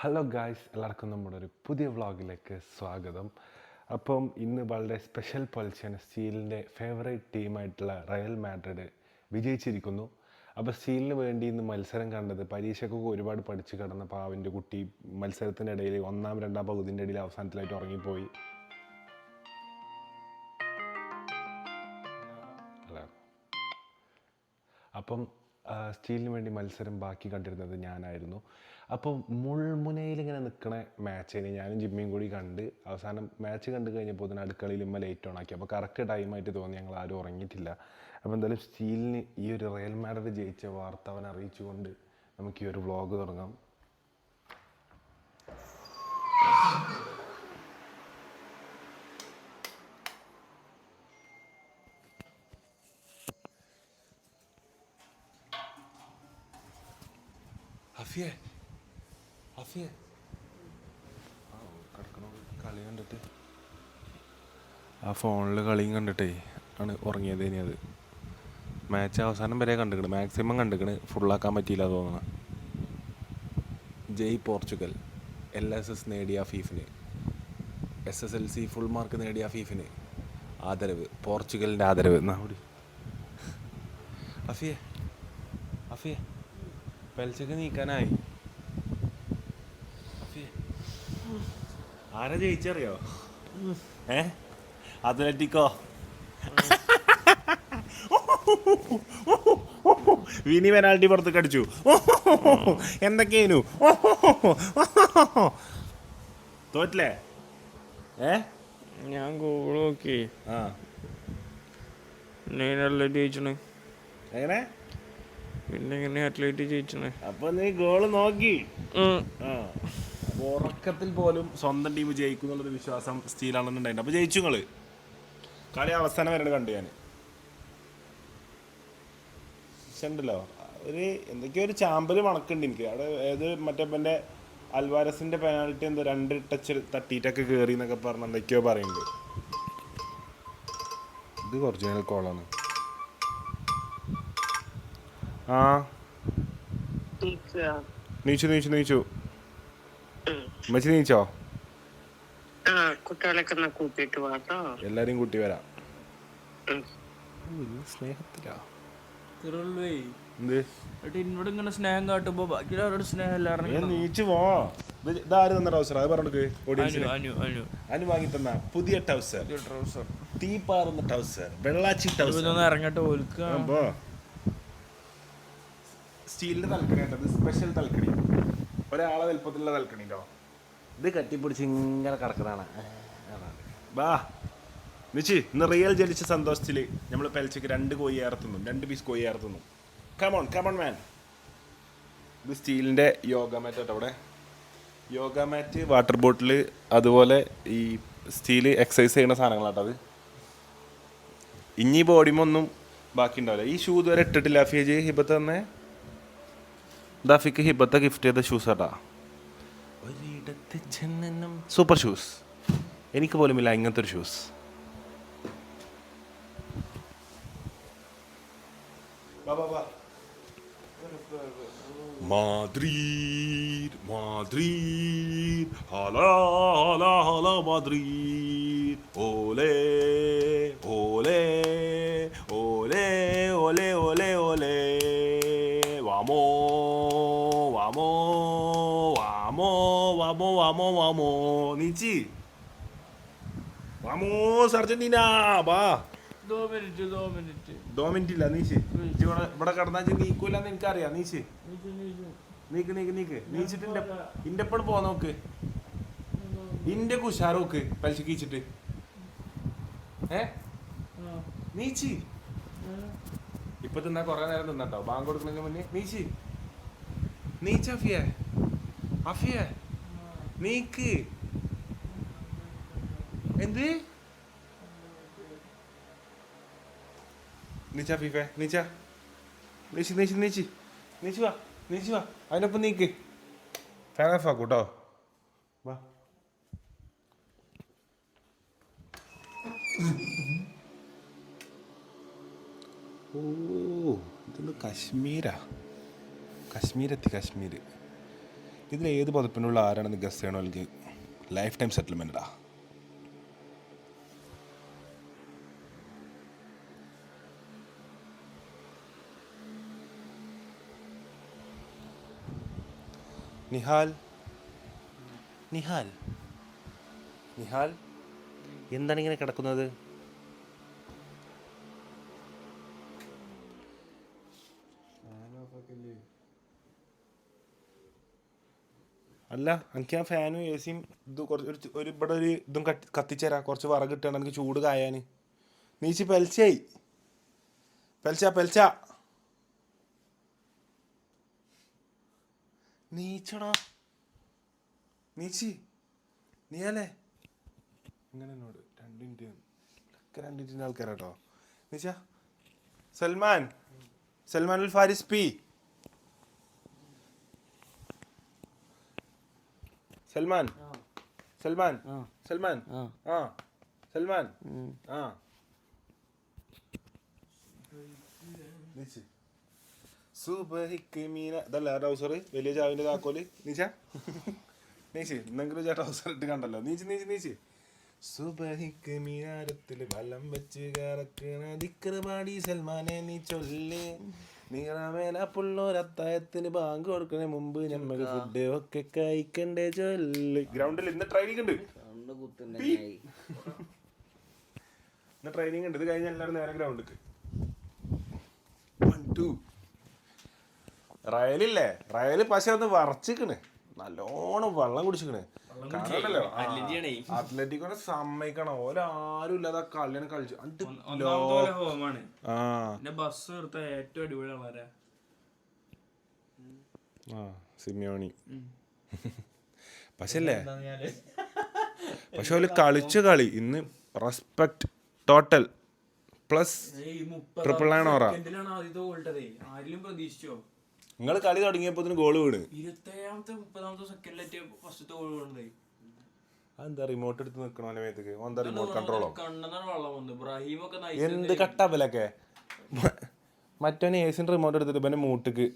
Hello guys എല്ലാവർക്കും നമ്മുടെ ഒരു പുതിയ വ്ളോഗിലേക്ക് സ്വാഗതം. അപ്പം ഇന്ന് വളരെ സ്പെഷ്യൽ പൊളിച്ചാണ് സ്റ്റീലിന്റെ ഫേവറേറ്റ് ടീമായിട്ടുള്ള റയൽ മാഡ്രിഡ് വിജയിച്ചിരിക്കുന്നു. അപ്പോൾ സ്റ്റീലിന് വേണ്ടി ഇന്ന് മത്സരം കണ്ടത് പരീക്ഷയ്ക്കൊക്കെ ഒരുപാട് പഠിച്ച് കിടന്ന പാവിന്റെ കുട്ടി മത്സരത്തിന്റെ ഇടയിൽ ഒന്നാം രണ്ടാം പകുതിന്റെ ഇടയിൽ അവസാനത്തിലായിട്ട് ഉറങ്ങിപ്പോയി. അപ്പം സ്റ്റീലിന് വേണ്ടി മത്സരം ബാക്കി കണ്ടിരുന്നത് ഞാനായിരുന്നു. അപ്പം മുൾമുനയിൽ ഇങ്ങനെ നിൽക്കണ മാച്ചിനെ ഞാനും ജിമ്മിയും കൂടി കണ്ട് അവസാനം മാച്ച് കണ്ടു കഴിഞ്ഞപ്പോൾ തന്നെ അടുക്കളയിൽ ഇമ്മ ലേറ്റ് ഓൺ ആക്കി. അപ്പോൾ കറക്റ്റ് ടൈമായിട്ട് തോന്നി ഞങ്ങൾ ആരും ഉറങ്ങിയിട്ടില്ല. അപ്പോൾ എന്തായാലും സ്റ്റീലിന് ഈ ഒരു റയൽ മാഡർ ജയിച്ച വാർത്ത അവൻ അറിയിച്ചുകൊണ്ട് നമുക്ക് ഈ ഒരു വ്ളോഗ് തുടങ്ങാം. അഫിയെ കിടക്കണോ കളി കണ്ടിട്ട് ആ ഫോണിൽ കളിയും കണ്ടിട്ടേ ആണ് ഉറങ്ങിയത് ഇനി അത്. മാച്ച് അവസാനം വരെ കണ്ടിക്കണ്. മാക്സിമം കണ്ടിക്കണ്. ഫുള്ളാക്കാൻ പറ്റിയില്ല തോന്നണം. ജയ് പോർച്ചുഗൽ. എൽ എസ് എസ് നേടിയ ഫീഫിന് S S L C full mark നേടിയ ഫീഫിന് ആദരവ്. പോർച്ചുഗലിന്റെ ആദരവ്. എന്നാ കൂടി അഫിയെ അഫിയെ പെൽച്ചക്ക് നീക്കാനായി അഫിയെ. ആരാ ജയിച്ചറിയോ? ഏ? അത്ലറ്റിക്കോ? വിനി പെനാൽറ്റി പുറത്ത് കടിച്ചു എന്തൊക്കെയായിരുന്നു തോറ്റില്ലേ? ഏ? ഞാൻ ഗോൾ നോക്കി. ആ. പിന്നെ അത്ലറ്റ് ജയിച്ചണ്. എങ്ങനെ? പിന്നെ എങ്ങനെ അത്ലറ്റ് ജയിച്ചണ്. അപ്പൊ നീ ഗോൾ നോക്കി. ആ. ഉറക്കത്തിൽ പോലും സ്വന്തം ടീം ജയിക്കും എന്നുള്ളൊരു വിശ്വാസം സ്റ്റീലാണെന്നുണ്ടായിരുന്നു അപ്പൊ ജയിച്ചു നിങ്ങൾ. കളി അവസാനം വരെ കണ്ടു ഞാൻ പക്ഷെ ഉണ്ടല്ലോ ഒരു എന്തൊക്കെയോ ഒരു ചാമ്പൽ മണക്കുണ്ട് എനിക്ക്. അവിടെ ഏത് മറ്റേ എന്റെ അൽവാരസിന്റെ പെനാൽറ്റി എന്തോ രണ്ട് ടച്ച് തട്ടിയിട്ടൊക്കെ കയറി എന്നൊക്കെ പറഞ്ഞ് എന്തൊക്കെയോ പറയുന്നുണ്ട്. ഇത് ഒറിജിനൽ കോളാണ് ആ. നീച്ചു നീച്ചു നീച്ചു. ഉമ്മച്ചി നീച്ചോ കുട്ടികളൊക്കെ വാട്ടോ എല്ലാരും കൂട്ടി വരാം. സ്നേഹത്തിലാ. എന്നോട് ഇങ്ങനെ സ്നേഹം കാട്ടുമ്പോ സ്നേഹം നീ എല്ലാവരും നീച്ചു പോ. ഇത് ഇതാര് തന്ന ട്രൗസർ അത് പറഞ്ഞു അനു ഓഡിയൻസിന് അനു അനു അനു. വാങ്ങി തന്ന പുതിയ ട്രൗസർ ട്രൗസർ തീ പാറുന്ന ട്രൗസർ വെള്ളാച്ചി ട്രൗസർ ഇതൊന്ന് ഇറങ്ങട്ടെ സ്റ്റീലിന്റെ തൽക്കണി സ്പെഷ്യൽ തൽക്കണി. ഒരാളെ വലുപ്പത്തിലുള്ള തൽക്കണിട്ടോ ഇത് കട്ടിപ്പിടിച്ച് ഇങ്ങനെ കിടക്കുന്നതാണ് ബാ മിച്ചി ഇന്ന് റിയൽ ജലിച്ച സന്തോഷത്തിൽ നമ്മൾ പെൽച്ചയ്ക്ക് രണ്ട് കോഴി ഏർത്തുന്നു രണ്ട് പീസ് കോഴി ഏർത്തുന്നു കമോൺ കമോൺ മാൻ ഇത് സ്റ്റീലിന്റെ യോഗ മാറ്റ് കേട്ടോ അവിടെ. യോഗ മാറ്റ് വാട്ടർ ബോട്ടിൽ അതുപോലെ ഈ സ്റ്റീൽ എക്സസൈസ് ചെയ്യുന്ന സാധനങ്ങളാട്ടോ അത്. ഇനി ബോഡിമൊന്നും ബാക്കി ഉണ്ടാവില്ല ഈ ഷൂ ഇതുവരെ ഇട്ടിട്ടില്ല. ഫിയജ് ഹിബത്ത് തന്നെ? ദാഫിക്ക് ഹിബത്തെ ഗിഫ്റ്റ് ചെയ്ത ഷൂസ് ആട്ടാ. ഒരിടത്ത് ജനനം സൂപ്പർ ഷൂസ് എനിക്ക് പോലും ഇല്ല ഇങ്ങനത്തെ ഒരു shoes Madrid, Madrid, hala hala hala Madrid, ole, ole, ole, ole, ole, ole, Vamos, വാമോ നീച്ചി വാമോസ് അർജന്റീന ബാ ദോ മിനിറ്റ് ദോ മിനിറ്റ്. ദോ മിനിറ്റ് ഇല്ല നീച്ച് ഇവിടെ ഇവിടെ കിടന്നാ നീക്കൂലെന്ന് എനിക്കറിയാം. നീച്ച് നീക്ക് നീക്ക് നീക്ക്. നീച്ചിട്ട് ഇന്റെ എപ്പോഴും പോ നോക്ക്. ഇന്റെ കുശാറോക്ക് പലിശ കീച്ചിട്ട് ഏ? നീച്ചി ഇപ്പൊ തിന്നാ കൊറേ നേരം തിന്നാട്ടോ. ബാങ്ക് കൊടുക്കുന്നതിന് മുന്നേ. നീച്ചി നീച്ച അഫിയെ അഫിയെ നീക്ക്. എന്ത്? നീച്ച ഫീഫെ നീച്ച. നീച്ച് നീച്ച് നീച്ച്. നീച്ച് വാ നീച്ച് വാ. അതിനൊപ്പം നീക്ക്. ഫാൻ ഓഫ് ആക്കൂട്ടോ. വാ. ഓ ഇതൊന്ന് കശ്മീരാ. കശ്മീരെത്തി കശ്മീർ ഇതിൽ ഏത് പതിപ്പിനുള്ള ആരാണെന്ന് ഗസ് ചെയ്യണോ അല്ലെങ്കിൽ ലൈഫ് ടൈം സെറ്റിൽമെന്റാ നിഹാൽ? നിഹാൽ. നിഹാൽ? എന്താണ് ഇങ്ങനെ കിടക്കുന്നത്? അല്ല എനിക്ക് ആ ഫാനും എ സിയും ഇത് കുറച്ച് ഒരു ഒരു ഇവിടെ ഒരു ഇതും കത്തി കത്തിച്ചേരാ. കുറച്ച് വിറക് കിട്ടണം എനിക്ക് ചൂട് കായാൻ നീച്ച് പെൽച്ചായി പെൽച്ച പെൽച്ച നീച്ചടാ. നീച്ചി. നീയല്ലേ? ഇങ്ങനെ എന്നോട് രണ്ട് മിനിറ്റ് ഒക്കെ രണ്ട് മിനിറ്റിന്റെ ആൾക്കാരാട്ടോ. നീച്ച. സൽമാൻ. സൽമാൻ ഉൽ ഫാരിസ് പി. സൽമാൻ. സൽമാൻ. സൽമാൻ. ആ. സൽമാൻ. ആ. സുബഹിക്ക് മീന. ഇതല്ല ട്രൗസർ വലിയ ചാവിന്റെ താക്കോൽ. നീച്ച. നീച്ച് എന്തെങ്കിലും ചാ ട്രൗസർ ഇട്ട് കണ്ടല്ലോ. നീച്ച് നീച്ച് നീച്ച്. സുബഹിക്ക് മീനാരത്തിൽ വലം വെച്ച് കറക്കണ ദിക്കർ പാടി സൽമാനെ നീ ചൊല്ല്. നീറമേല പുള്ളോരത്തായത്തിന് ബാങ്ക് കൊടുക്കണേ മുമ്പ് ഞമ്മക്ക് ഫുഡ് ഒക്കെ കഴിക്കണ്ടേ ചൊല്ല്. ഗ്രൗണ്ടിൽ ഇന്ന് ട്രെയിനിങ് ഉണ്ട്. ഇന്ന് ട്രെയിനിങ് ഉണ്ട്. ഇത് കഴിഞ്ഞ എല്ലാവരും നേരെ ഗ്രൗണ്ടിക്ക് വൺ ടു റയലില്ലേ? റയൽ പക്ഷെ ഒന്ന് വറച്ചിക്കണ്. നല്ലോണം വെള്ളം കുടിച്ചിക്കണ്. കാണണ്ടല്ലോ അത്ലറ്റിക്കോനെ സമ്മതിക്കണം. ഓലാരും ഇല്ലാതെ കളിയാണ് കളിച്ചു. ബസ് എടുത്ത ഏറ്റവും അടിപൊളി ആളാരാ? ആ സിമിയോണി. പക്ഷേ അല്ലേ പക്ഷെ ഓൽ കളിച്ച കളി ഇന്ന് respect total plus triple nine ഓറ ആദ്യത്തെ പ്രതീക്ഷിച്ചോ? നിങ്ങൾ കളി തുടങ്ങിയപ്പോ ഗോൾ വീണ്. ഇരുപത്തേഴാമത്തെ മുപ്പതാമത്തെ സെക്കൻഡിലെത്തിയ ഫസ്റ്റത്തെ ഗോൾ അതെന്താ റിമോട്ട് എടുത്ത് നിൽക്കണോ മേത്തേക്ക്? എന്താ റിമോട്ട് കൺട്രോളോ കണ്ണെന്നാണ് വെള്ളം എന്ത് കട്ടാപ്പലൊക്കെ മറ്റവന് ഏസിന്റെ റിമോട്ട് എടുത്തിട്ട് ഇവന്റെ മൂട്ടിക്ക്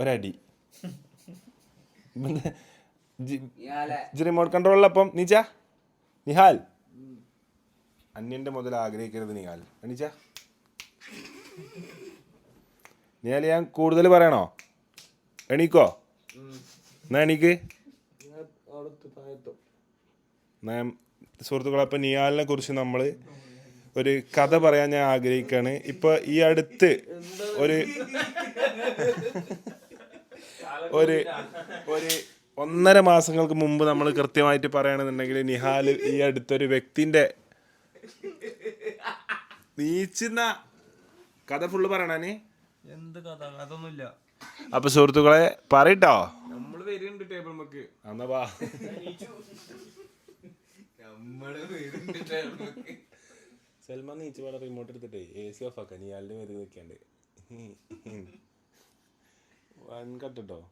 ഒരടി. റിമോട്ട് കൺട്രോളിലപ്പം നീച്ച? നിഹാൽ? അന്യന്റെ മുതൽ ആഗ്രഹിക്കരുത് നിഹാൽ. എണീച്ച? നിഹാൽ ഞാൻ കൂടുതൽ പറയണോ? എണീക്കോ? എന്നാ എണീക്ക്? സുഹൃത്തുക്കളെ അപ്പം നിയാലിനെ കുറിച്ച് നമ്മൾ ഒരു കഥ പറയാൻ ഞാൻ ആഗ്രഹിക്കുകയാണ് ഇപ്പൊ ഈ അടുത്ത് ഒരു ഒരു ഒരു ഒന്നര മാസങ്ങൾക്ക് മുമ്പ് നമ്മൾ കൃത്യമായിട്ട് പറയുകയാണെന്നുണ്ടെങ്കിൽ നിഹാൽ ഈ അടുത്തൊരു വ്യക്തിന്റെ നീച്ചുന്ന കഥ ഫുള്ള് പറയണേ എന്ത് കഥ? അതൊന്നുമില്ല. അപ്പൊ സുഹൃത്തുക്കളെ പറയട്ടോ. നമ്മൾ വരുന്നുണ്ട് ടേബിൾ മക്ക് എന്നാ വാ. സൽമാൻ നീച്ച് പാടെ റിമോട്ട് എടുത്തിട്ടേ എ സി ഓഫ് ആക്കാൻ. ഇയാളുടെ മേത് നിൽക്കാണ്ട്. വൻ കട്ടോ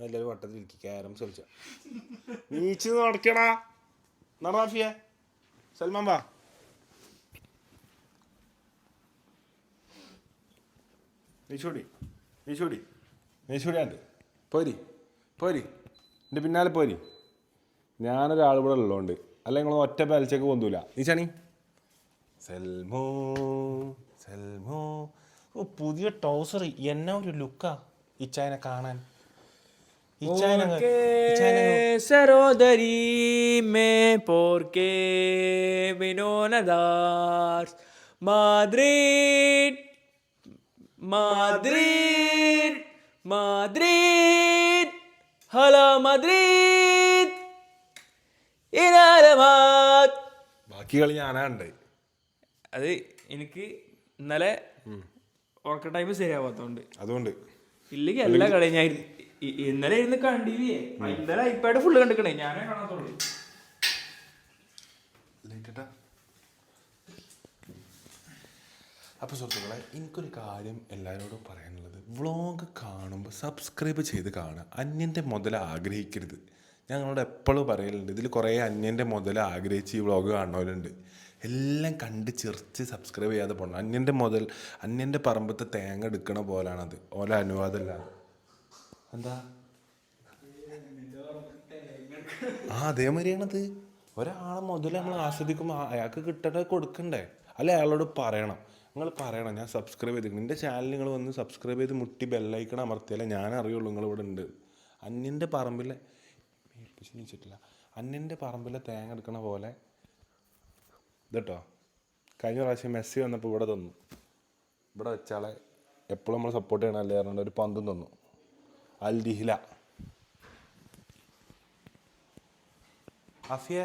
നല്ലൊരു വട്ടത്തിൽ ഇരിക്കും. ക്യാരം കളിച്ച നീച്ച് നടക്കടാ. നറാഫിയ സൽമാൻ വാ. നീച്ചോടി നീച്ചോടി നീച്ചോടിയാണ്ട് പോരി പോരി. എന്റെ പിന്നാലെ പോരി. ഞാനൊരാൾ ഇവിടെ ഉള്ളതുകൊണ്ട് അല്ലെങ്കിൽ നിങ്ങൾ ഒറ്റ പാലിച്ചൊക്കെ പൊന്തൂല. നീച്ചാണി സെൽമോ സെൽമോ. ഓ പുതിയ ടൗസർ എന്നാ ഒരു ലുക്കാ ഇച്ചായനെ കാണാൻ ഇച്ചായനെ അങ്ങ്- ഇച്ചായനെ അങ്ങ് സരോദരി മേ പോർക്കെ വിനോനദാർ മാദ്രിഡ് മാദ്രിഡ് മാദ്രിഡ് ഹലോ മാദ്രിഡ് ഇനാലമാത് ബാക്കി കളി ഞാനാ അത് എനിക്ക് ഇന്നലെ ഉറക്ക ടൈം ശരിയാവാത്തോണ്ട്. അതുകൊണ്ട്. ഇല്ലെങ്കിൽ എല്ലാ കളി ഞാൻ ഇന്നലെ ഇരുന്ന് കണ്ടില്ലേ ഇന്നലെ ഐപാഡ് ഫുള്ള് കണ്ടിക്കണേ. ഞാനേ കാണാത്തുള്ളൂ. അപ്പൊ അപ്പോൾ സുഹൃത്തുക്കളെ എനിക്കൊരു കാര്യം എല്ലാവരോടും പറയാനുള്ളത്. വ്ളോഗ് കാണുമ്പോൾ സബ്സ്ക്രൈബ് ചെയ്ത് കാണുക. അന്യന്റെ മുതൽ ആഗ്രഹിക്കരുത്. ഞങ്ങളോട് എപ്പോഴും പറയലുണ്ട് ഇതിൽ കുറേ അന്യന്റെ മുതൽ ആഗ്രഹിച്ച് ഈ വ്ളോഗ് കാണുന്നവരുണ്ട് എല്ലാം കണ്ട് ചിറിച്ച് സബ്സ്ക്രൈബ് ചെയ്യാതെ പോകണം അന്യന്റെ മുതൽ അന്യന്റെ പറമ്പത്തെ തേങ്ങ എടുക്കണ പോലാണത്. ഓല അനുവാദമല്ല എന്താ? ആ അതേമാതിരിയാണത് ഒരാളെ മുതൽ നമ്മൾ ആസ്വദിക്കുമ്പോൾ അയാൾക്ക് കിട്ടേണ്ടത് കൊടുക്കണ്ടേ? അല്ലെ അയാളോട് പറയണം. നിങ്ങൾ പറയണം ഞാൻ സബ്സ്ക്രൈബ് ചെയ്തിരിക്കണം എന്റെ ചാനൽ നിങ്ങൾ വന്ന് സബ്സ്ക്രൈബ് ചെയ്ത് മുട്ടി ബെല്ലൈക്കണം അമർത്തിയാലേ ഞാൻ അറിയുള്ളൂ നിങ്ങൾ ഇവിടെ ഉണ്ട്. അന്യന്റെ പറമ്പിലെ ഏൽപ്പിച്ചിട്ടില്ല അന്യന്റെ പറമ്പിലെ തേങ്ങ എടുക്കണ പോലെ ഇതട്ടോ. കഴിഞ്ഞ പ്രാവശ്യം മെസ്സി വന്നപ്പോൾ ഇവിടെ തന്നു. ഇവിടെ വെച്ചാളെ എപ്പോഴും നമ്മൾ സപ്പോർട്ട് ചെയ്യണമല്ലേ പറഞ്ഞുകൊണ്ട് ഒരു പന്തും തന്നു. ദിഹില അഫിയെ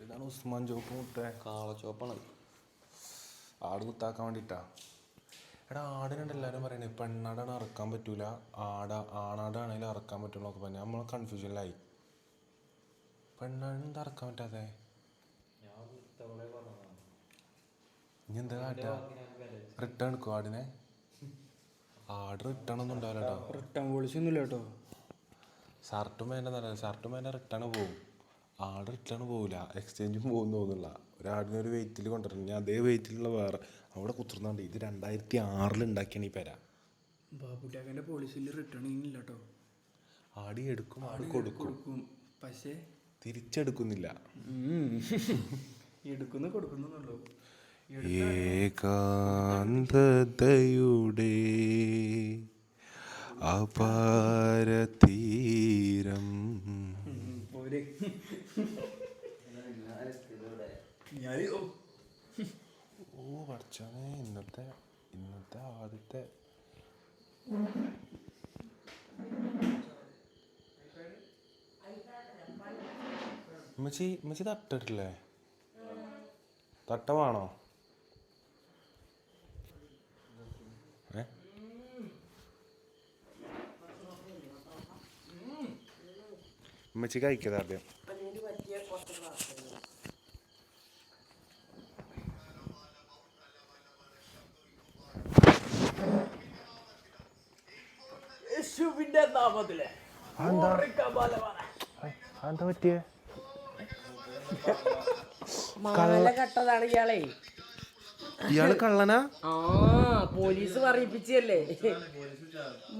ഇതാണ് ഉസ്മാൻ ചോപ്പ് മുട്ടേ കാളച്ചോപ്പാണ് ആട് കുത്താക്കാൻ വേണ്ടിയിട്ടാ എടാ ആടിനുണ്ട് എല്ലാവരും പറയണേ പെണ്ണാടാണ് അറക്കാൻ പറ്റൂല. ആട ആണാടാണെങ്കിലും അറക്കാൻ പറ്റുള്ളൂ എന്നൊക്കെ പറഞ്ഞു. നമ്മൾ കൺഫ്യൂഷനിലായി പെണ്ണാണ് എന്താ അറക്കാൻ പറ്റാതെ ഇനി എന്താ കാട്ടാ? റിട്ടേൺ എടുക്കും ആടിനെ? ആട് റിട്ടേൺ ഒന്നും ഉണ്ടാവില്ല കേട്ടോ റിട്ടേൺ പോളിസി ഒന്നുമില്ല കേട്ടോ ഷർട്ടും വേണ്ട നല്ല ഷർട്ടും വേണ്ട റിട്ടേൺ പോവും. ആട് റിട്ടേൺ പോവില്ല എക്സ്ചേഞ്ചും പോകുന്നു തോന്നുന്നില്ല. ഒരാടിനെ ഒരു വെയിറ്റിൽ കൊണ്ടുവരണം. ഞാൻ അതേ വെയിറ്റിലുള്ള വേറെ അവിടെ കുത്തിർന്നാണ്ട്. ഇത് രണ്ടായിരത്തി ആറിൽ ഉണ്ടാക്കിയാണ് ഈ പെര. ബാബുട്ടാക്കന്റെ പോളിസിയിൽ റിട്ടേൺ ഇല്ല കേട്ടോ ആടി എടുക്കും ആടി കൊടുക്കും. പക്ഷേ തിരിച്ചെടുക്കുന്നില്ല. എടുക്കുന്ന കൊടുക്കുന്നുള്ളൂ. ഏകാന്തതയുടെ അപാരതീരം. പോരെ. ഞാൻ ഓ പഠിച്ചാനെ ഇന്നത്തെ ഇന്നത്തെ ആദ്യത്തെ. ഉമ്മച്ചി ഉമ്മച്ചി തട്ടിട്ടില്ലേ? തട്ടമാണോ? ഏ? ഉമ്മച്ചി കഴിക്കത് യേശുവിന്റെ നാമത്തിലെ. എന്താ പറ്റിയേ? മാല കട്ടതാണ് ഇയാളെ. ഇയാൾ കള്ളനാ? ആ പോലീസ് പറയിപ്പിച്ചല്ലേ?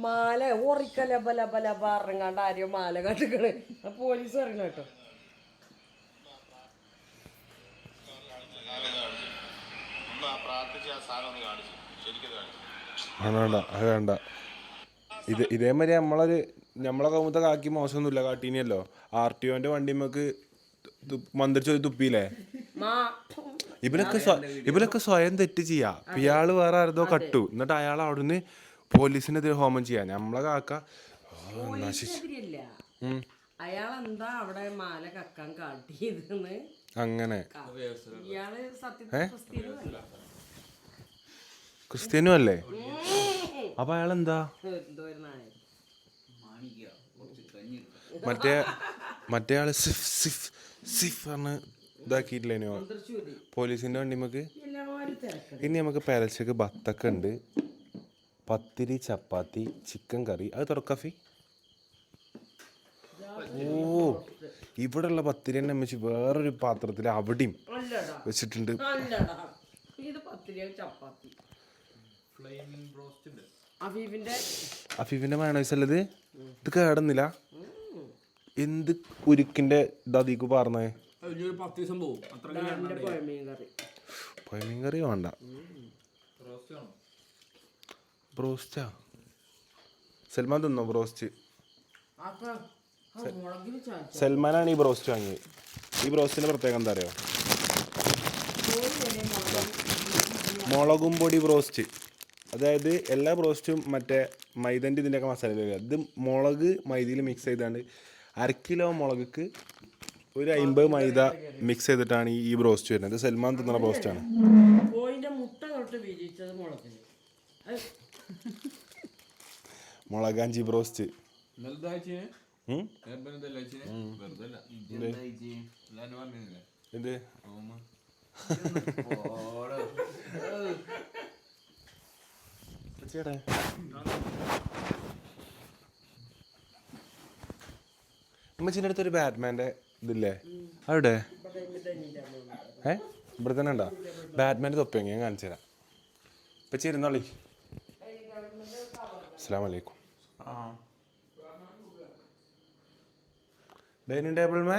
മാല ഓറിക്കല ബല ബല പറഞ്ഞാണ്ട് ആരെയോ മാല കട്ടിക്കണ്. ആ പോലീസ് പറയണ കേട്ടോ. വേണ്ട വേണ്ട അത് വേണ്ട. ഇത് ഇതേമാതിരി നമ്മളൊരു നമ്മളെ കൗമത്തെ കാക്കി മോശമൊന്നുമില്ല കാട്ടീനിയല്ലോ. ആർ ടി ഒന്റെ വണ്ടിമ്മക്ക് മന്ത്രിച്ച് പോയി തുപ്പിയില്ലേ? സ്വ- ഇവരൊക്കെ സ്വയം തെറ്റ് ചെയ്യാ. ഇയാൾ വേറെ ആരതോ കട്ടു. എന്നിട്ട് അയാൾ അവിടുന്ന് പോലീസിനെതിരെ ഹോമം ചെയ്യാ. നമ്മളെ കാക്ക. ഉം. അവിടെ മാല കക്കാൻ കാട്ടിയതെന്ന്? അങ്ങനെ. ഇയാൾ ക്രിസ്ത്യനുമല്ല. അല്ലേ അപ്പൊ അയാൾ എന്താ മറ്റേ മറ്റേ ആൾ സിഫ് സിഫ് സിഫ് പറഞ്ഞ് ഇതാക്കിയിട്ടില്ലേനോ പോലീസിന്റെ വണ്ടി നമുക്ക് ഇനി നമുക്ക് പേരച്ചക്ക് ബത്തക്ക ഉണ്ട്. പത്തിരി ചപ്പാത്തി ചിക്കൻ കറി. അത് തുറക്കാഫി ഓ ഇവിടെയുള്ള പത്തിരി തന്നെ അമ്മച്ചി വേറൊരു പാത്രത്തിൽ അവിടെയും അല്ലടാ. വെച്ചിട്ടുണ്ട്. അല്ലടാ. ഇത് പത്തിരി ചപ്പാത്തി. അഫീഫിന്റെ അഫീഫിന്റെ മയണൈസ് അല്ലത് ഇത്? കേടുന്നില്ല. എന്ത് ഉരുക്കിന്റെ ദതിക്ക് പറഞ്ഞേ പൊയമീൻ കറി വേണ്ട. ബ്രോസ്റ്റാ സൽമാൻ തിന്നോ ബ്രോസ്റ്റ് സൽമാനാണ് ഈ ബ്രോസ്റ്റ് വാങ്ങിയത് ഈ ബ്രോസ്റ്റിന്റെ പ്രത്യേകം എന്താ അറിയോ? മുളകും പൊടി ബ്രോസ്റ്റ് അതായത് എല്ലാ ബ്രോസ്റ്റും മറ്റേ മൈദന്റെ ഇതിന്റെയൊക്കെ മസാല വരിക. ഇത് മുളക് മൈദയിൽ മിക്സ് ചെയ്താണ്ട് അര കിലോ മുളകക്ക് ഒരു അമ്പത് മൈദ മിക്സ് ചെയ്തിട്ടാണ് ഈ ബ്രോസ്റ്റ് വരുന്നത്. സൽമാൻ തിന്ന ബ്രോസ്റ്റാണ് മുളകാഞ്ചി ബ്രോസ്റ്റ്. എന്ത്? ചേട്ടാ ഉമ്മച്ചിന്റെ അടുത്ത് ഒരു ബാറ്റ്മാന്റെ ഇതില്ലേ? അവിടെ ഏ? ഇവിടെ തന്നെ ഉണ്ടോ? ബാറ്റ്മാന്റെ തൊപ്പിയെങ്കിൽ ഞാൻ കാണിച്ചു തരാം. ഇപ്പം ചേരുന്നോളി അസ്സാം വലൈക്കും ഡൈനിങ് ടേബിൾ മേ?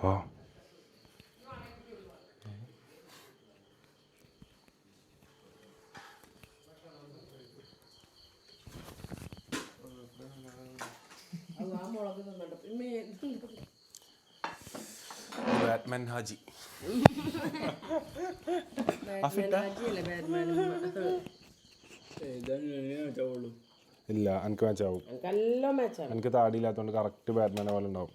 ഓ അത് ആ മുളക് തിന്നണ്ട പിന്നെ ബാറ്റ്മാൻ ഹാജി ഇല്ല എനിക്ക് മാച്ച് ആവും. എനിക്ക് താടിയില്ലാത്തതുകൊണ്ട് കറക്റ്റ് ബാറ്റ്മാനെ പോലെ ഉണ്ടാവും.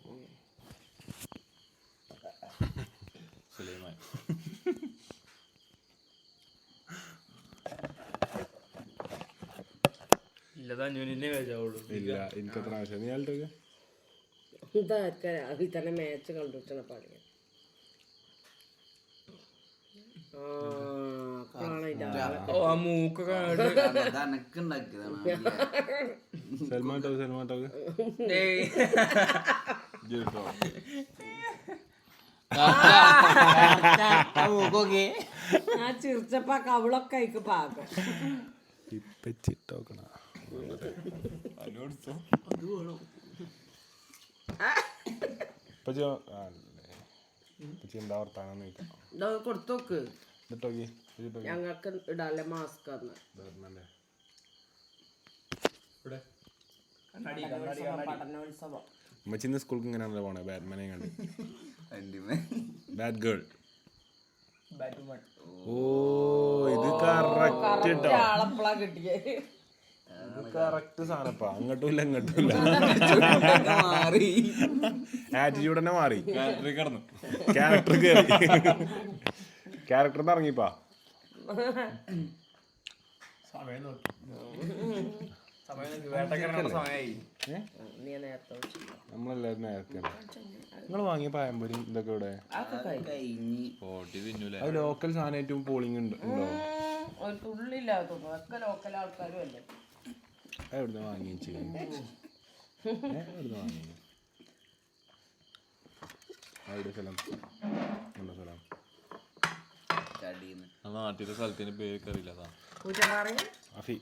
ഇല്ല എനിക്കത്ര ആവശ്യം നീ ആളുടെ ഇതായിരിക്കും അതിൽ തന്നെ മാച്ച് കണ്ടുവച്ചാണ് പാടിയത് ആ അപ്പോഴാണ് ഇതിന്റെ ആളെ ഓ ആ മൂക്കൊക്കെ സൽമാൻ ടോക്ക് സൽമാൻ ടോക്ക്. ഏയ്. ആ ചിരിച്ചപ്പോ കവിളൊക്കെ അയക്ക് പാകം. ഇപ്പൊ ചിട്ടോക്കണ. ഇപ്പൊ ഇപ്പൊ എന്താ വർത്താനം നോക്കാം ഇതിട്ടോക്കി ഞങ്ങൾക്ക് ഇടാല്ലേ മാസ്ക് ഉമ്മച്ചിന്ന് സ്കൂൾക്ക് ഇങ്ങനെയാണല്ലോ പോണേ ബാറ്റ്മാനെ കണ്ട്. ബാറ്റ് ഗേൾ ബാറ്റുമാൻ ഓ ഇത് കറക്റ്റ് കിട്ടിയേ. കറക്റ്റ് സാധനപ്പാ അങ്ങോട്ടും ഇല്ല ഇങ്ങോട്ടും ഇല്ല മാറി. ആറ്റിറ്റ്യൂഡ് തന്നെ മാറി. ക്യാരക്ടർ കയറി ക്യാരക്ടർ ഇറങ്ങിപ്പാ. സമയം നോക്കി. സമയം നോക്കി. വേട്ടക്കാരനുള്ള സമയമായി നീ നേരത്തെ വിളിച്ചില്ല. നമ്മളെല്ലാവരും നേരത്തെ നിങ്ങൾ വാങ്ങിയ പായമ്പൊരി ഇതൊക്കെ ഇവിടെ. അത് ലോക്കൽ സാധനമായിട്ടും പോളിംഗ് ഉണ്ട്? ഉണ്ടോ ഉം, ഒരു തുള്ളില്ലാത്ത ഒക്കെ ലോക്കൽ ആൾക്കാരും അല്ലേ? എവിടുന്ന് വാങ്ങി എവിടുന്ന് വാങ്ങി അവിടെ സ്ഥലം. നല്ല സ്ഥലം. നാട്ടിലെ സ്ഥലത്തിന് പേരൊക്കെ അറിയില്ല അഫി.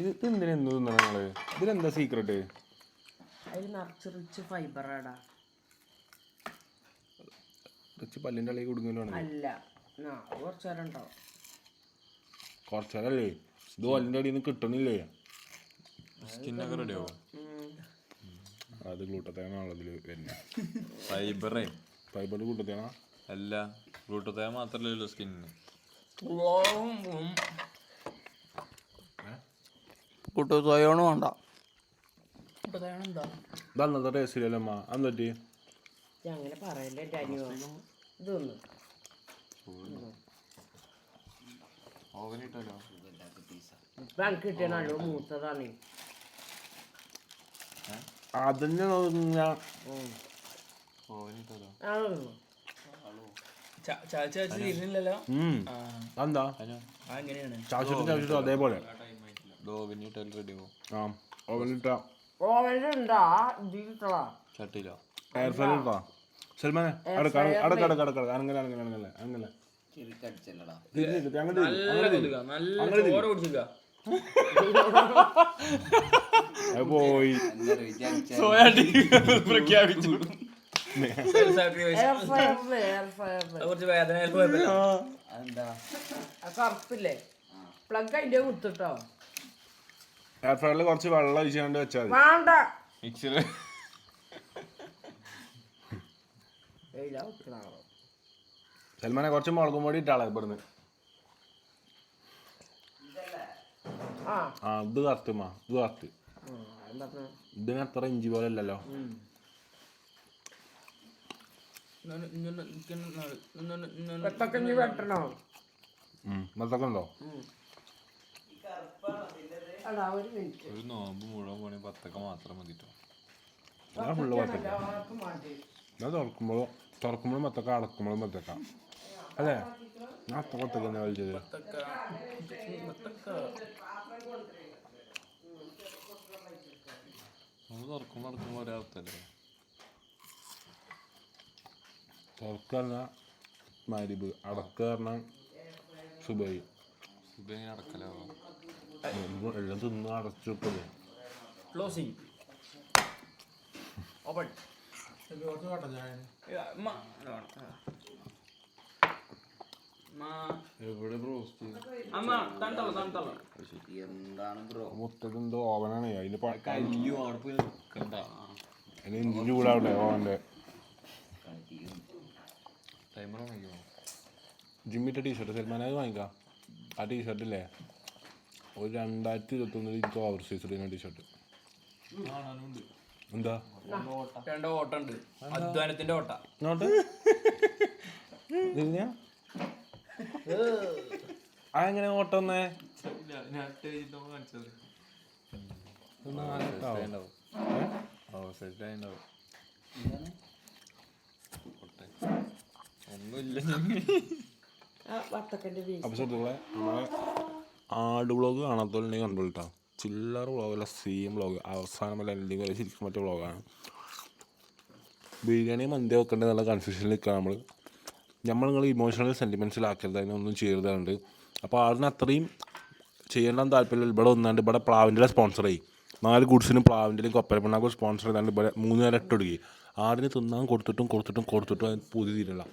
ഇത് എന്തിനാ തിന്നണം നിങ്ങൾ? ഇതിലെന്താ സീക്രട്ട് അതിൽ നിറച്ച് റിച്ച് ഫൈബറാടാ കുറച്ച് പല്ലിന്റെ അളി കൊടുക്കലാണ് അല്ല. കുറച്ച് നേരം ഉണ്ടാവും. കുറച്ചല്ലേ ഇത് പല്ലിന്റെ അടിയിൽ നിന്ന് കിട്ടണില്ലേ? സ്കിന്നൊക്കെ റെഡി ആവും? ഉം. അത് ഗ്ലൂട്ടത്തേനാണല്ലോ ഇതിൽ വരുന്നത് ഫൈബറേ ഫൈബർ ഗ്ലൂട്ടത്തേനാ അല്ല ഗ്ലൂട്ടോത്തയ മാത്രല്ലല്ലോ സ്കിന്നിന് കുട്ടോയോണ് വേണ്ട. എന്താ? ഇത് അന്നത്തെ ടേസ്റ്റ് ഇല്ലല്ലോ അമ്മ അന്ന് പറ്റി ഞാൻ അങ്ങനെ പറയല്ലേ ഡാനിയോ ഇതൊന്ന്. ഓവനിട്ടല്ലോ. ഇപ്പൊ എനിക്ക് മൂത്തതാണ്. അതന്നെ ചാച്ചിട്ടും ചാച്ചിട്ടും അതേപോലെ. ഓവനിട്ട. ചട്ടിയിലോ? എയർ ഫ്രൈ ഇട്ടാ. സൽമാനെ അടക്ക അടക്ക അടക്ക അടക്ക അങ്ങനെ അങ്ങനെ അങ്ങനെ അങ്ങനെ പോയി. പ്രഖ്യാപിച്ചു. സാക്രിഫൈസ് എയർ ഫയറിൽ കുറച്ച് കറുപ്പില്ലേ? പ്ലഗ് അതിന്റെ എയർ വെള്ളം ഒഴിച്ചാണ്ട് വെച്ചാൽ വേണ്ട. സൽമാനെ കുറച്ച് മുളകും പൊടി ഇട്ടാളെ ഇവിടുന്ന് ആ ആ ഇത് കറക്റ്റ് മാ ഇത് കറക്റ്റ് ഇതിന് അത്ര ഇഞ്ചി പോലെ അല്ലല്ലോ അടാ ഒരു മിനിറ്റ് ഒരു നോമ്പ് മുഴുവൻ പോണി പത്തൊക്കെ മാത്രം മതിട്ടോ ഞാൻ ഫുള്ള് വേണ്ടി ഞാൻ തുറക്കുമ്പോഴോ തുറക്കുമ്പോഴും മത്തക്ക അടക്കുമ്പോഴും മത്തക്ക അല്ലേ? അത്ര മത്തക്ക തന്നെ വലിച്ചത് നമ്മൾ തുറക്കുമ്പോ തുറക്കുമ്പോ ഒരേ അവസ്ഥല്ലേ തുറക്ക പറഞ്ഞാൽ മരിബ് അടക്ക പറഞ്ഞാൽ സുബൈ സുബൈ അടക്കലോ എല്ലാം തിന്ന് അടച്ചു വെക്കല്ലേ ക്ലോസിങ് ഓപ്പൺ മൊത്തത്തിന്റെ ഓവനാണ് അതിന് അതിന് ഇഞ്ചി ജിമ്മിന്റെ ടീഷർട്ട് സെൽമാൻ അത് വാങ്ങിക്കാം. ആ ടീഷർട്ടില്ലേ ഒരു രണ്ടായിരത്തി ഇരുപത്തൊന്നിൽ എനിക്ക് ഓവർ സൈസ് ഇടുന്ന ടീഷർട്ട് എന്താ? രണ്ട് ഓട്ടം ഉണ്ട് അധ്വാനത്തിന്റെ ഓട്ട. എങ്ങനെ ഓട്ടന്നേ ഒന്നുമില്ല സുഹൃത്തുക്കളെ നമ്മളെ ആട് ബ്ലോഗ് കാണാത്തോണ്ടെങ്കിൽ കണ്ടോളിട്ടാ. ചില്ലറ വ്ളോഗല്ല സെയിം വ്ളോഗ്. അവസാനം വല്ല എൻഡിങ് വരെ ശരിക്കും മറ്റേ വ്ളോഗാണ്. ബിരിയാണി മന്തി വെക്കേണ്ടത് നല്ല കൺഫ്യൂഷനിൽ നിൽക്കുക നമ്മൾ നമ്മൾ നിങ്ങൾ ഇമോഷണൽ സെന്റിമെൻസിലാക്കരുത് അതിനൊന്നും ചെയ്യരുതാണ്ട്. അപ്പോൾ ആളിന് അത്രയും ചെയ്യേണ്ട താല്പര്യം ഇവിടെ ഒന്നാണ്ട് ഇവിടെ പ്ലാവിന്റെ സ്പോൺസർ ആയി. നാല് ഗുഡ്സിനും പ്ലാവിന്റെയും കൊപ്പരപ്പിണ്ണാക്കും സ്പോൺസർ ചെയ്താണ്ട് ഇവിടെ മൂന്ന് നേരം ഇട്ട് ഒടുക്കി ആടിന് തിന്നാൻ കൊടുത്തിട്ടും കൊടുത്തിട്ടും കൊടുത്തിട്ടും അതിന് പുതിയ തീരല്ല.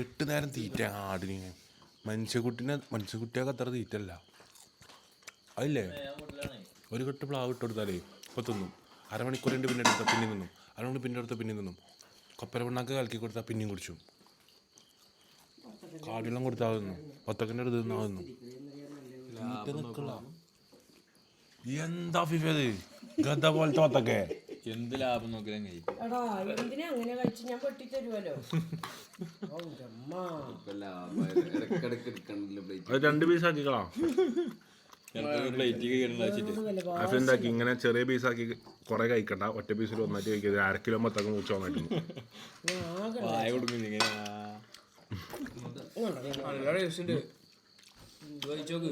എട്ട് നേരം തീറ്റ ആടിന്. മനുഷ്യക്കുട്ടിനെ മനുഷ്യക്കുട്ടിയൊക്കെ അത്ര തീറ്റല്ല അതില്ലേ? ഒരു കെട്ട് പ്ലാവ് ഇട്ട് കൊടുത്താലേ ഇപ്പോൾ തിന്നും. അരമണിക്കൂറിന്റെ പിന്നെ എടുത്താൽ പിന്നെ നിന്നും അരമണി പിന്നെ എടുത്താൽ പിന്നെ നിന്നും കൊപ്പര പിണ്ണാക്ക് കലക്കി കൊടുത്താൽ പിന്നെയും കുടിച്ചു. കാടിവെള്ളം കൊടുത്താൽ നിന്നു ഒത്തക്കന്റെ അടുത്ത് നിന്നാൽ നിന്നു നിൽക്കില്ല എന്താ ഫിഫേത് ഗത പോലത്തെ പത്തൊക്കെ? എന്ത് ലാഭം നോക്കിയാലും കഴിയും. എടാ എന്തിനാ അങ്ങനെ കഴിച്ച്? ഞാൻ രണ്ട് പീസ് ആക്കിക്കളാ പ്ലേറ്റ് കഴിക്കണം വെച്ചിട്ട്. അഫ് ഇങ്ങനെ ചെറിയ പീസാക്കി കുറെ കഴിക്കണ്ട. ഒറ്റ പീസിൽ ഒന്നായിട്ട് കഴിക്കരുത് അര കിലോ മൊത്തം വന്നിട്ടുണ്ട് മതി കൊടുക്കുന്നില്ല ഇങ്ങനെ നല്ല ടേസ്റ്റ് ഉണ്ട് ഇത് കഴിച്ചോക്ക്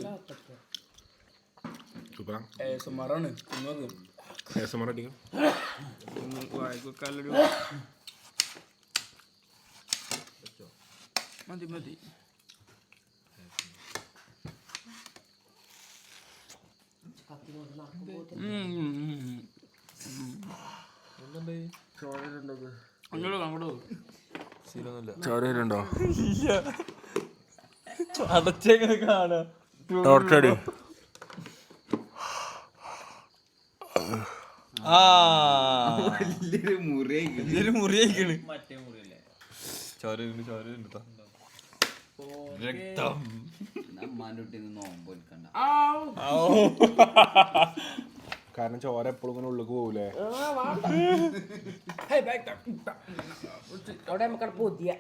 സൂപ്പറാ ഏസന്മാരാണ് തിന്നോക്ക് ഏസമറ അടിക്കാം വായിക്കൊക്കെ മതി മതി അങ്ങോട്ടോ അങ്ങോട്ടോ ചോരയിലുണ്ടോ? അടച്ചെങ്ങനെ കാണാ. ടോർച്ചടി. ആ. വലിയൊരു മുറിയായിക്കണ് ചോര ചോര രക്തം. കാരണം ചോര എപ്പോഴും ഇങ്ങനെ ഉള്ളിക്ക് പോകൂലേ? അവിടെ നമുക്ക് പുതിയ.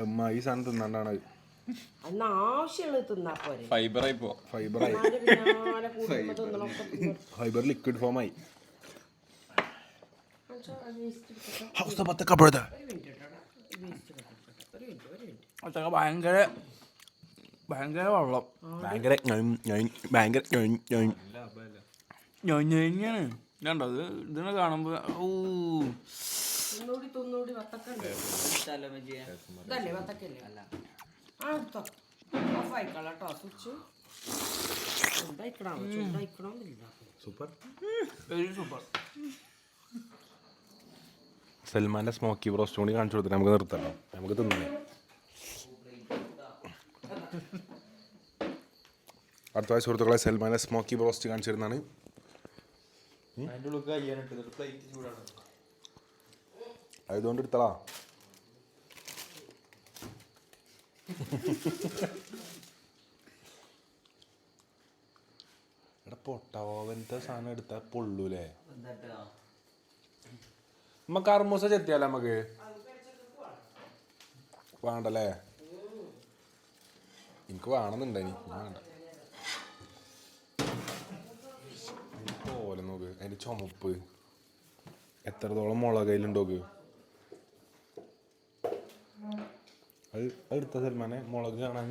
അമ്മ ഈ സാധനം തിന്നാണ്ടാണ്. അന്ന് ആവശ്യമുള്ളത് തിന്നാ പോരെ. ഫൈബറായി പോ. ഫൈബറായി. അതിന്റെ പിന്നാലെ കൂടുമ്പോ തിന്നണമൊക്കെ തിന്നും. ഫൈബർ ലിക്വിഡ് അച്ഛാ, അത് waste എടുക്കട്ടെ. ഹൗസ് പത്തക്കപ്പോഴത്തെ ഒരു minute കേട്ടോ. waste എടുക്കട്ടെ. ഒരു minute, ഒരു minute. അതൊക്കെ ഭയങ്കര ഭയങ്കര വെള്ളം. ഭയങ്കര ഭയങ്കര ഞൊഞ്ഞാണ് കണ്ടോ ഇത് ഇതിനെ കാണുമ്പോ ഓ സൽമാന്റെ സ്മോക്കി ബ്രോസ്റ്റ് കൂടി കാണിച്ചു കൊടുത്തിട്ട് നമുക്ക് നിർത്തണം നമുക്ക് തിന്നണേ അടുത്ത ആഴ്ച സുഹൃത്തുക്കളെ സൽമാനെ സ്മോക്കി ബ്രോസ്റ്റ് കാണിച്ചിരുന്നാണ് അതുകൊണ്ട് എടുത്തളാ എടാ സാധനം എടുത്താൽ പൊള്ളൂലേ. നമ്മ കർമൂസ ചെത്തിയാലോ നമുക്ക് വേണ്ടല്ലേ? എനിക്ക് വേണമെന്നുണ്ടായി വേണ്ട അതിന്റെ അതിന്റെ ചുമപ്പ്. എത്രത്തോളം മുളക് അതിലുണ്ടോക്ക് അത് എടുത്ത സൽമാനെ? മുളക് കാണാൻ.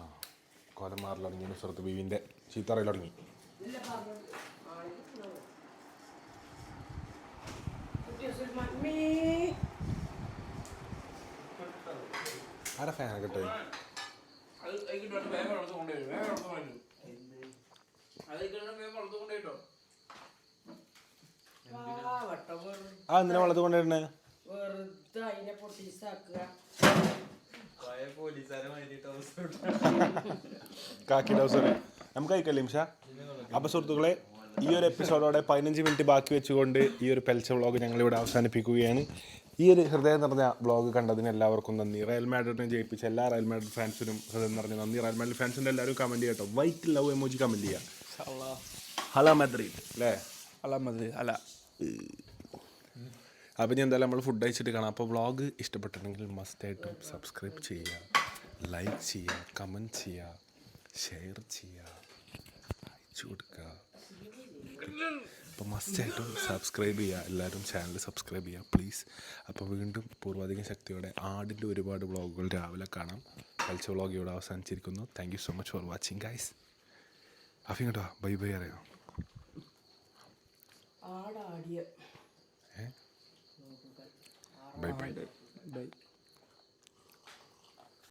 ആ കൊലം മാറിൽ തുടങ്ങി നുസറത്ത് ബീവിന്റെ ചീത്തറയിൽ തുടങ്ങി ആരാ ഫാനൊക്കെ ഇട്ടത്? അത് കൊണ്ടുവരും വേറെ കൊണ്ടുവരും അത് കിട്ടണം വേഗം വളർത്ത് കൊണ്ടുപോയിട്ടോ ആ എന്തിനാ വളർത്ത് കൊണ്ടിരുന്നേ വെറുതെ അതിനെ പൊട്ടീസാക്കുക. കാക്കി നമുക്ക് അയക്കല്ലേ നിമിഷ അപ്പൊ സുഹൃത്തുക്കളെ ഈ ഒരു എപ്പിസോഡോടെ പതിനഞ്ച് മിനിറ്റ് ബാക്കി വെച്ചുകൊണ്ട് ഈ ഒരു പെൽച്ച വ്ളോഗ് ഞങ്ങൾ ഇവിടെ അവസാനിപ്പിക്കുകയാണ്. ഈ ഒരു ഹൃദയം നിറഞ്ഞ വ്ളോഗ് കണ്ടതിന് എല്ലാവർക്കും നന്ദി. റയൽ മാഡ്രിഡിനെ ജയിപ്പിച്ച എല്ലാ റയൽ മാഡ്രിഡ് ഫാൻസിനും ഹൃദയം നിറഞ്ഞ നന്ദി. റയൽ മാഡ്രിഡ് ഫാൻസിന്റെ എല്ലാവരും കമന്റ് ചെയ്യട്ടോ വൈറ്റ് ലവ് എമോജി കമന്റ് ചെയ്യുക ഹലോ മദ്രീദ് അല്ലേ? ഹല മതി ഹല. അപ്പം ഇനി എന്തായാലും നമ്മൾ ഫുഡ് അയച്ചിട്ട് കാണാം. അപ്പോൾ വ്ളോഗ് ഇഷ്ടപ്പെട്ടിട്ടുണ്ടെങ്കിൽ മസ്റ്റായിട്ടും സബ്സ്ക്രൈബ് ചെയ്യുക ലൈക്ക് ചെയ്യുക കമന്റ് ചെയ്യുക ഷെയർ ചെയ്യുക അയച്ചു കൊടുക്കുക അപ്പോൾ മസ്റ്റായിട്ടും സബ്സ്ക്രൈബ് ചെയ്യുക എല്ലാവരും ചാനൽ സബ്സ്ക്രൈബ് ചെയ്യുക പ്ലീസ് അപ്പോൾ വീണ്ടും പൂർവാധിക ശക്തിയോടെ ആടിന്റെ ഒരുപാട് വ്ളോഗുകൾ രാവിലെ കാണാം. കളിച്ച വ്ളോഗ് ഇവിടെ അവസാനിച്ചിരിക്കുന്നു. Thank you so much for watching guys Afi കേട്ടോ ബൈ ബൈ അറിയാം. ആടാടിയ. Bye bye. ബൈ.